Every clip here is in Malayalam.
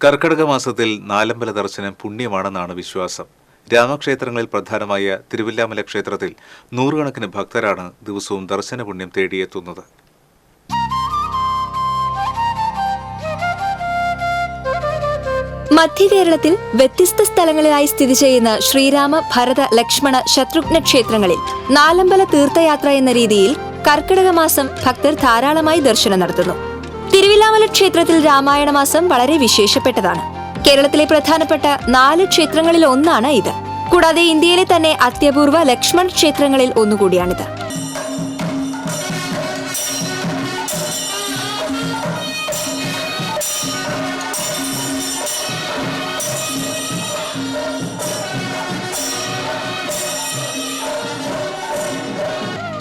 കർക്കടക മാസത്തിൽ നാലമ്പല ദർശനം പുണ്യമാണെന്നാണ് വിശ്വാസം. രാമക്ഷേത്രങ്ങളിൽ പ്രധാനമായ തിരുവില്ലാമല ക്ഷേത്രത്തിൽ നൂറുകണക്കിന് ഭക്തരാണ് ദിവസവും ദർശന പുണ്യം തേടിയെത്തുന്നത് മധ്യകേരളത്തിൽ വ്യത്യസ്ത സ്ഥലങ്ങളിലായി സ്ഥിതി ചെയ്യുന്ന ശ്രീരാമ ഭരത ലക്ഷ്മണ ശത്രുഘ്ന ക്ഷേത്രങ്ങളിൽ നാലമ്പല തീർത്ഥയാത്ര എന്ന രീതിയിൽ കർക്കിടക മാസം ഭക്തർ ധാരാളമായി ദർശനം നടത്തുന്നു. തിരുവില്ലാമല ക്ഷേത്രത്തിൽ രാമായണ മാസം വളരെ വിശേഷപ്പെട്ടതാണ്. കേരളത്തിലെ പ്രധാനപ്പെട്ട നാല് ക്ഷേത്രങ്ങളിൽ ഒന്നാണ് ഇത്. കൂടാതെ ഇന്ത്യയിലെ തന്നെ അത്യപൂർവ ലക്ഷ്മൺ ക്ഷേത്രങ്ങളിൽ ഒന്നുകൂടിയാണിത്.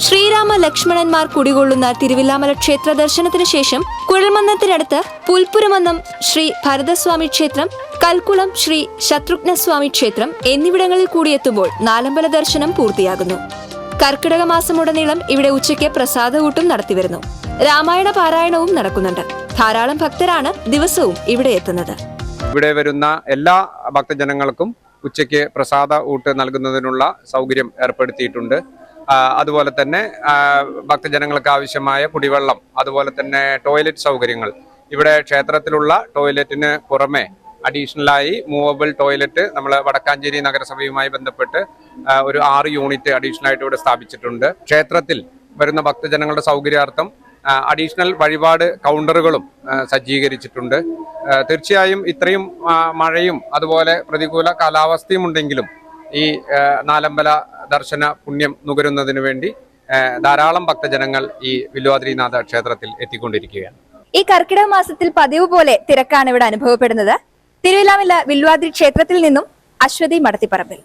ശ്രീരാമ ലക്ഷ്മണന്മാർ കുടികൊള്ളുന്ന തിരുവില്ലാമല ക്ഷേത്ര ദർശനത്തിന് ശേഷം കുഴൽമന്നത്തിനടുത്ത് പുൽപ്പുരമന്നം ശ്രീ ഭരതസ്വാമി ക്ഷേത്രം കൽക്കുളം ശ്രീ ശത്രുഘ്നസ്വാമി ക്ഷേത്രം എന്നിവിടങ്ങളിൽ കൂടിയെത്തുമ്പോൾ നാലമ്പല ദർശനം പൂർത്തിയാകുന്നു. കർക്കിടക മാസമുടനീളം ഇവിടെ ഉച്ചയ്ക്ക് പ്രസാദകൂട്ടും നടത്തിവരുന്നു. രാമായണ പാരായണവും നടക്കുന്നുണ്ട്. ധാരാളം ഭക്തരാണ് ദിവസവും ഇവിടെ എത്തുന്നത്. ഇവിടെ വരുന്ന എല്ലാ ഭക്തജനങ്ങൾക്കും ഉച്ചയ്ക്ക് പ്രസാദ ഊട്ട് നൽകുന്നതിനുള്ള സൗകര്യം ഏർപ്പെടുത്തിയിട്ടുണ്ട്. അതുപോലെ തന്നെ ഭക്തജനങ്ങൾക്ക് ആവശ്യമായ കുടിവെള്ളം അതുപോലെ തന്നെ ടോയ്ലറ്റ് സൗകര്യങ്ങൾ. ഇവിടെ ക്ഷേത്രത്തിലുള്ള ടോയ്ലറ്റിന് പുറമെ അഡീഷണലായി മൂവബിൾ ടോയ്ലറ്റ് നമ്മൾ വടക്കാഞ്ചേരി നഗരസഭയുമായി ബന്ധപ്പെട്ട് ഒരു ആറ് യൂണിറ്റ് അഡീഷണൽ ആയിട്ട് ഇവിടെ സ്ഥാപിച്ചിട്ടുണ്ട്. ക്ഷേത്രത്തിൽ വരുന്ന ഭക്തജനങ്ങളുടെ സൗകര്യാർത്ഥം അഡീഷണൽ വഴിപാട് കൗണ്ടറുകളും സജ്ജീകരിച്ചിട്ടുണ്ട്. തീർച്ചയായും ഇത്രയും മഴയും അതുപോലെ പ്രതികൂല കാലാവസ്ഥയും ഉണ്ടെങ്കിലും ഈ നാലമ്പല ദർശന പുണ്യം നുകരുന്നതിന് വേണ്ടി ധാരാളം ഭക്തജനങ്ങൾ ഈ വില്വാദ്രിനാഥ ക്ഷേത്രത്തിൽ എത്തിക്കൊണ്ടിരിക്കുകയാണ്. ഈ കർക്കിടക മാസത്തിൽ പതിവ് പോലെ തിരക്കാണ് ഇവിടെ അനുഭവപ്പെടുന്നത്. തിരുവിലാമില്ല വില്വാദ്രി ക്ഷേത്രത്തിൽ നിന്നും അശ്വതി മടത്തിപ്പറമ്പിൽ.